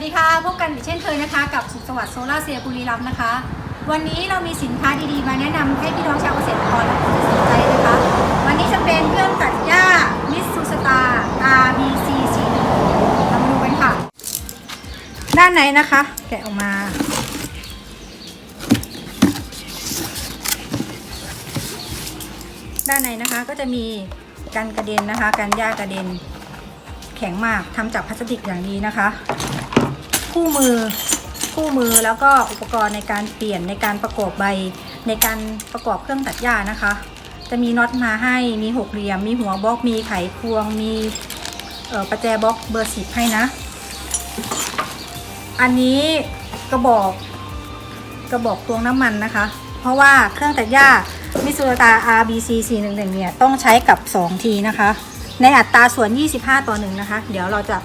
วัสดีค่ะ พบกันอีกเช่นเคยนะคะ กับสุขสวัสดิ์โซลาเซลล์บุรีรัมย์นะคะ วันนี้เรามีสินค้าดีๆ มาแนะนำให้พี่น้องชาวเกษตรกรและผู้ที่สนใจนะคะ วันนี้จะเป็นเครื่องตัดหญ้ามิสซูสตา RBC 4 1เรามาดูกันค่ะ ด้านในนะคะ แกะออกมา ด้านในนะคะก็จะมีกันกระเด็นนะคะ กันหญ้ากระเด็นแข็งมากทำจากพลาสติกอย่างดีนะคะ คู่มือคู่มือแล้วก็อุปกรณ์ในการเปลี่ยนในการประกอบใบ ในการประกอบเครื่องตัดหญ้านะคะ จะมีน็อตมาให้มีหกเหลี่ยม มีหัวบล็อกมีไขควง มีประแจบล็อกเบอร์สิบให้นะ อันนี้กระบอกกระบอกตวงน้ำมันนะคะ เพราะว่าเครื่องตัดหญ้ามิสูตา RBC 411เนี่ยต้องใช้กับ 2 ทีนะคะ ในอัตราส่วน 25 ต่อ 1 นะคะ เดี๋ยวเราจะ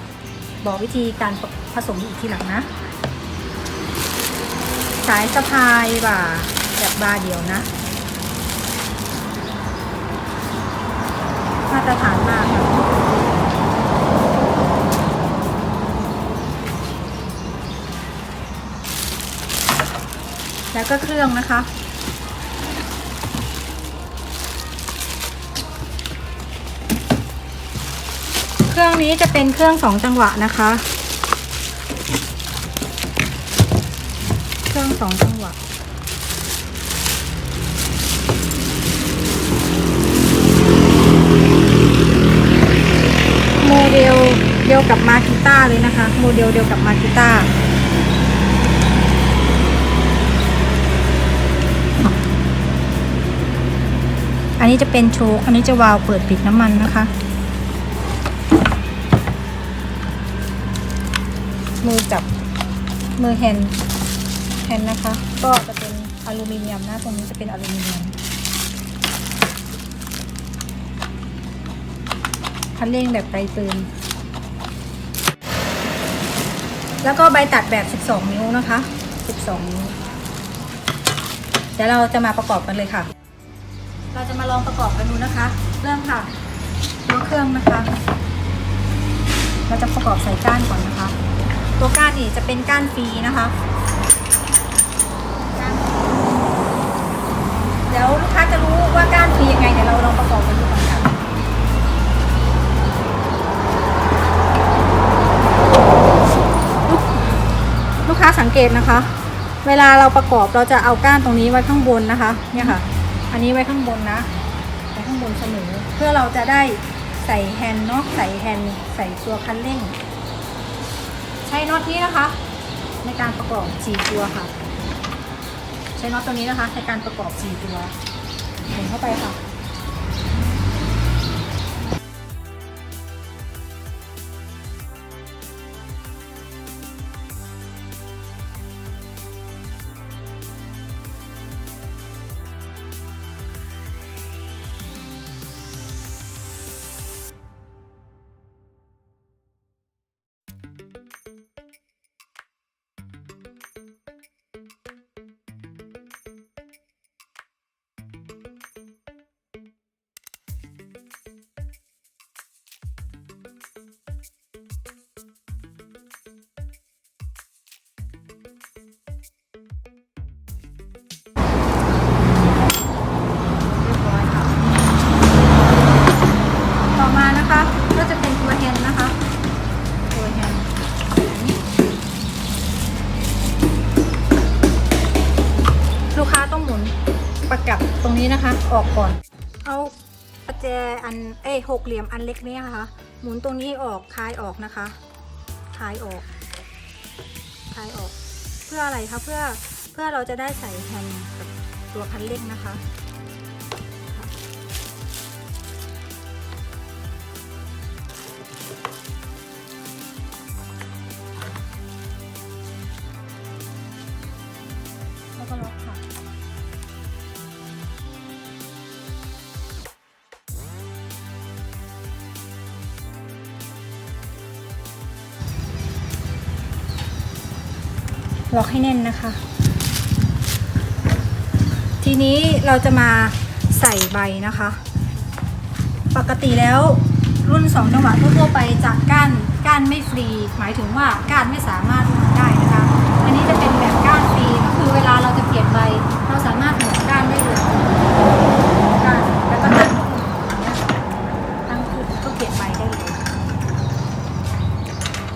บอกวิธีการผสมอีกทีหลังนะ สายสะพายบ่าแบบบาร์เดียวนะ มาตรฐานมากค่ะแล้วก็เครื่องนะคะ รื่องนี้จะเป็นเครื่องสองจังหวะนะคะ เครื่องสองจังหวะโมเดลเดียวกับมาคิต้าเลยนะคะ โมเดลเดียวกับมาคิต้าอันนี้จะเป็นโชคอันนี้จะวาล์วเปิดปิดน้ำมันนะคะ มือจับมือแฮนด์แฮนนะคะ ก็จะเป็นอลูมิเนียมนะตรงนี้จะเป็นอลูมิเนียมคันเร่งแบบไกลปืน แล้วก็ใบตัดแบบ 12 นิ้วนะคะ 12 นิ้ว เดี๋ยวเราจะมาประกอบกันเลยค่ะ เราจะมาลองประกอบกันดูนะคะ เริ่มค่ะตัวเครื่องนะคะ เราจะประกอบใส่ก้านก่อนนะคะ ตัวก้านนี่จะเป็นก้านฟรีนะคะเดี๋ยวลูกค้าจะรู้ว่าก้านฟรียังไงเดี๋ยวเราลองประกอบกันดูก่อนค่ะลูกลูกค้าสังเกตนะคะ เวลาเราประกอบเราจะเอาก้านตรงนี้ไว้ข้างบนนะคะ เนี่ยค่ะ อันนี้ไว้ข้างบนนะไว้ข้างบนเสมอเพื่อเราจะได้ใส่แฮนด์เนาะใส่แฮนด์ใส่ตัวคันเร่ง ช้น็อตนี้นะคะ ในการประกอบ4ตัวค่ะ ใช้น็อตตัวนี้นะคะ ในการประกอบ4ตัวหมุนเข้าไปค่ะ ออกก่อน เอาประแจอันเอ้หกเหลี่ยมอันเล็กนี้นะคะ หมุนตรงนี้ออกคลายออกนะคะคลายออกคลายออก เพื่ออะไรคะเพื่อเพื่อเราจะได้ใส่แฮนด์กับตัวคันเร่งนะคะ ล็อกให้แน่นนะคะ ทีนี้เราจะมาใส่ใบนะคะ ปกติแล้วรุ่นสองจังหวะทั่วไปจะก้านก้านไม่ฟรี หมายถึงว่าก้านไม่สามารถหมุนได้นะคะ อันนี้จะเป็นแบบก้านฟรีก็คือเวลาเราจะเปลี่ยนใบ เราสามารถหมุนก้านได้เลยก้านแล้วก็ตั้งอย่างนี้ตั้งขึ้นก็เปลี่ยนใบได้เลย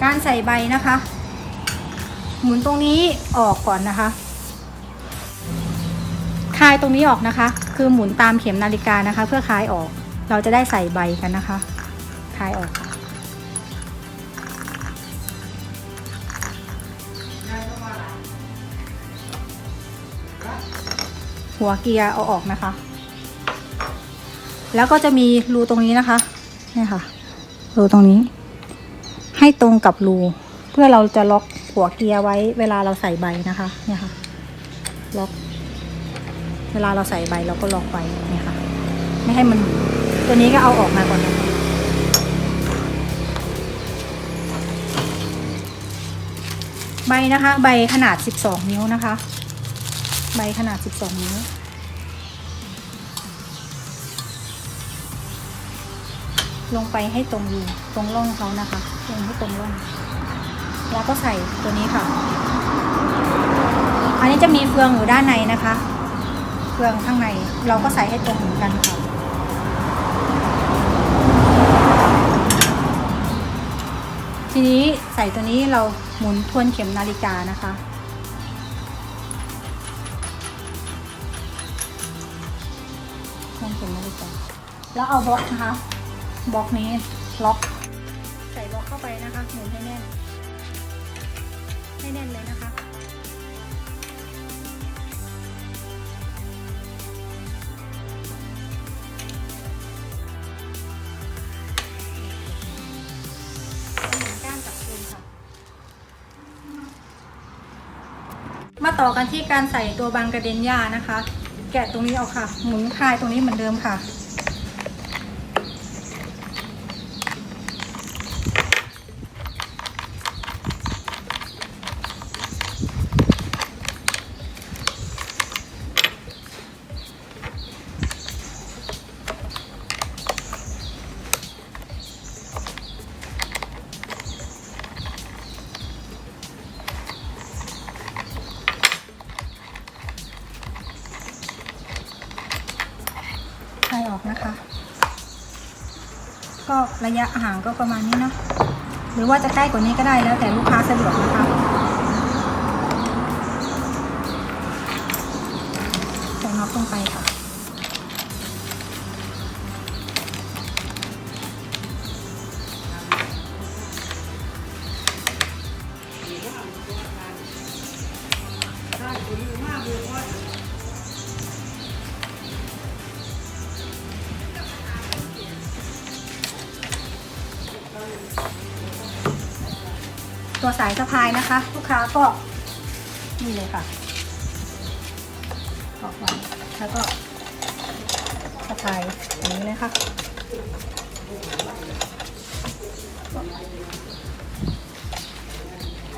การใส่ใบนะคะ หมุนตรงนี้ออกก่อนนะคะ คลายตรงนี้ออกนะคะ คือหมุนตามเข็มนาฬิกานะคะ เพื่อคลายออก เราจะได้ใส่ใบกันนะคะ คลายออกหัวเกียร์เอาออกนะคะ แล้วก็จะมีรูตรงนี้นะคะ นี่ค่ะ รูตรงนี้ ให้ตรงกับรู เพื่อเราจะล็อก หัวเกียร์ไว้เวลาเราใส่ใบนะคะ เนี่ยค่ะ ล็อก เวลาเราใส่ใบเราก็ล็อกไว้เนี่ยค่ะ ไม่ให้มันตัวนี้ก็เอาออกมาก่อนนะคะใบนะคะ ใบขนาด 12 นิ้วนะคะ ใบขนาด 12 นิ้ว ลงไปให้ตรงรูตรงร่องเขานะคะลงให้ตรงร่อง แล้วก็ใส่ตัวนี้ค่ะ อันนี้จะมีเฟืองอยู่ด้านในนะคะ เฟืองข้างในเราก็ใส่ให้ตรงเหมือนกันค่ะทีนี้ใส่ตัวนี้เราหมุนทวนเข็มนาฬิกานะคะ ทวนเข็มนาฬิกา แล้วเอาบล็อกนะคะ บล็อกนี้ล็อก ใส่บล็อกเข้าไปนะคะ หมุนให้แน่น ให้แน่นเลยนะคะหมุนก้านกับคืนค่ะมาต่อกันที่การใส่ตัวบังกระเด็นหญ้านะคะ แกะตรงนี้ออกค่ะ หมุนคลายตรงนี้เหมือนเดิมค่ะ ออกนะคะ ก็ระยะห่างก็ประมาณนี้เนาะหรือว่าจะใกล้กว่านี้ก็ได้แล้วแต่ลูกค้าสะดวกนะคะใส่น็อตลงไปค่ะ ตัวสายสะพายนะคะ ลูกค้าก็นี่เลยค่ะออกมาแล้วก็สะพายอย่างนี้เลยค่ะ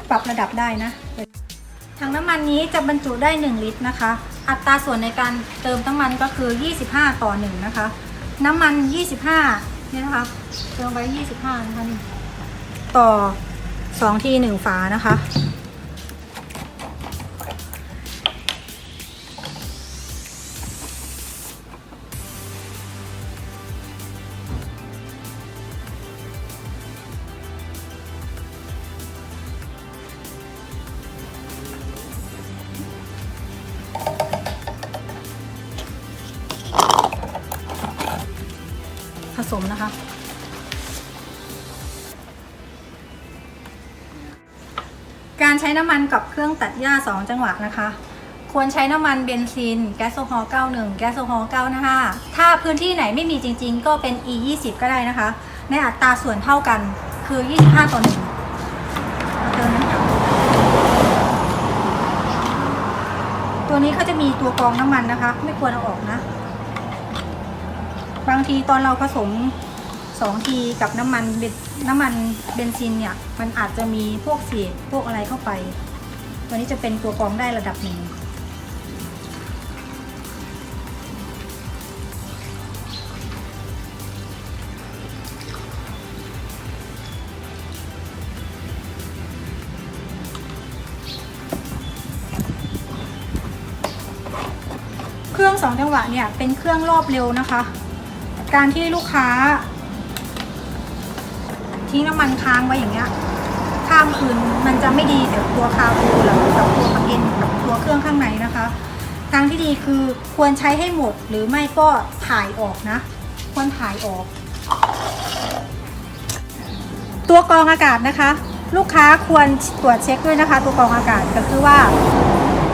ปรับระดับได้นะถังน้ำมันนี้จะบรรจุได้ 1 ลิตรนะคะ อัตราส่วนในการเติมน้ำมันก็คือ 25 ต่อ 1 นะคะ น้ำมัน 25เนี่ยนะคะ เติมไว้ 25 นะคะนี่ต่อ สองทีหนึ่งฝานะคะ ผสมนะคะ การใช้น้ำมันกับเครื่องตัดหญ้า 2 จังหวะนะคะ ควรใช้น้ำมันเบนซิน แก๊สโซฮอล์91 แก๊สโซฮอล์95 ถ้าพื้นที่ไหนไม่มีจริงๆ ก็เป็น E 20ก็ได้นะคะ ในอัตราส่วนเท่ากันคือ 25 ต่อ1มาเติมน้ำมันตัวนี้เขาจะมีตัวกรองน้ำมันนะคะ ไม่ควรเอาออกนะ บางทีตอนเราผสม องทีกับน้ำมันเบนน้ำมันเบนซินเนี่ย มันอาจจะมีพวกเศษพวกอะไรเข้าไป ตัวนี้จะเป็นตัวกรองได้ระดับหนึ่งเครื่องสองจังหวะเนี่ยเป็นเครื่องรอบเร็วนะคะ การที่ลูกค้า ทิ้งน้ำมันค้างไว้อย่างเงี้ยข้ามคืนมันจะไม่ดีกับตัวคาบูหรือกับตัวปลั๊กอินกับตัวเครื่องข้างในนะคะทางที่ดีคือควรใช้ให้หมดหรือไม่ก็ถ่ายออกนะ ควรถ่ายออก ตัวกรองอากาศนะคะ ลูกค้าควรตรวจเช็คด้วยนะคะ ตัวกรองอากาศก็คือว่า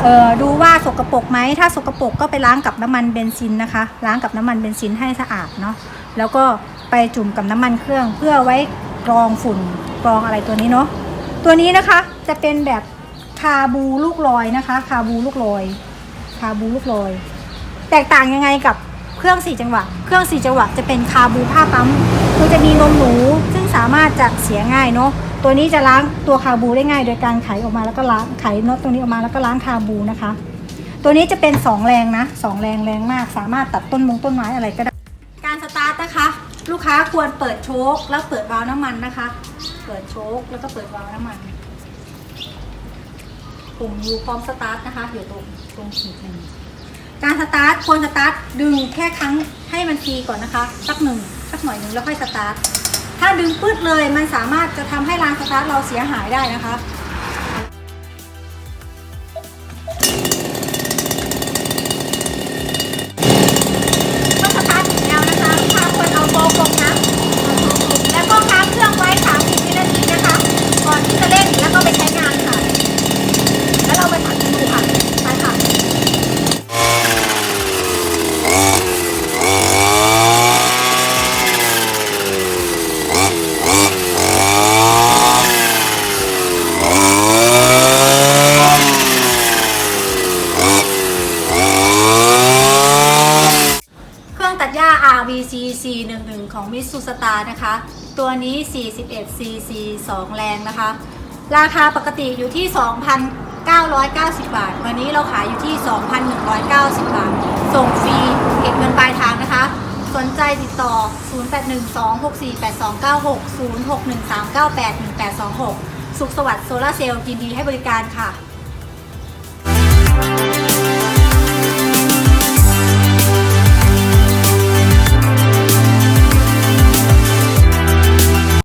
ออดูว่าสกปรกไหมถ้าสกปรกก็ไปล้างกับน้ำมันเบนซินนะคะ ล้างกับน้ำมันเบนซินให้สะอาดเนาะแล้วก็ไปจุ่มกับน้ำมันเครื่องเพื่อไว้ กรองฝุ่นกรองอะไรตัวนี้เนาะตัวนี้นะคะจะเป็นแบบคาบูลูกลอยนะคะ คาบูลูกลอย คาบูลูกลอย แตกต่างยังไงกับเครื่องสี่จังหวะ เครื่องสี่จังหวะจะเป็นคาบูผ้าปั๊มคือจะมีนมหนูซึ่งสามารถจะเสียง่ายเนาะตัวนี้จะล้างตัวคาบูได้ง่าย โดยการไขออกมาแล้วก็ล้างไขน็อตตรงนี้ออกมาแล้วก็ล้างคาบูนะคะ ตัวนี้จะเป็นสองแรงนะสองแรงแรงมาก สามารถตัดต้นมงต้นไม้อะไรก็ได้ ลูกค้าควรเปิดโชคแล้วเปิดวาล์วน้ำมันนะคะ เปิดโชคแล้วก็เปิดวาล์วน้ำมันปุ่มยูพร้อมสตาร์ทนะคะอยู่ตรงตรงขีดหนึ่งการสตาร์ทควรสตาร์ทดึงแค่ครั้งให้มันฟรีก่อนนะคะ สักหนึ่งสักหน่อยหนึ่งแล้วค่อยสตาร์ทถ้าดึงปืดเลยมันสามารถจะทำให้รางสตาร์ทเราเสียหายได้นะคะ ต้องสตาร์ทอีกแล้วนะคะลูกค้าควรเอาโบกลงนะแล้วก็ค้างเครื่องไว้30วินาทีนะคะ ก่อนที่จะเล่นแล้วก็ไปใช้งานค่ะ แล้วเราไปตัดกันดูค่ะไปค่ะ เครื่องตัดหญ้า RVC C11 ของ Mitsu Star นะคะ ตัวนี้ 41 cc 2 แรงนะคะ ราคาปกติอยู่ที่ 2,990 บาท วันนี้เราขายอยู่ที่ 2,190 บาท ส่งฟรีเก็บเงินปลายทางนะคะ สนใจติดต่อ 0812648296 0613981826 สุขสวัสดิ์โซลาเซลล์ยินดีให้บริการค่ะ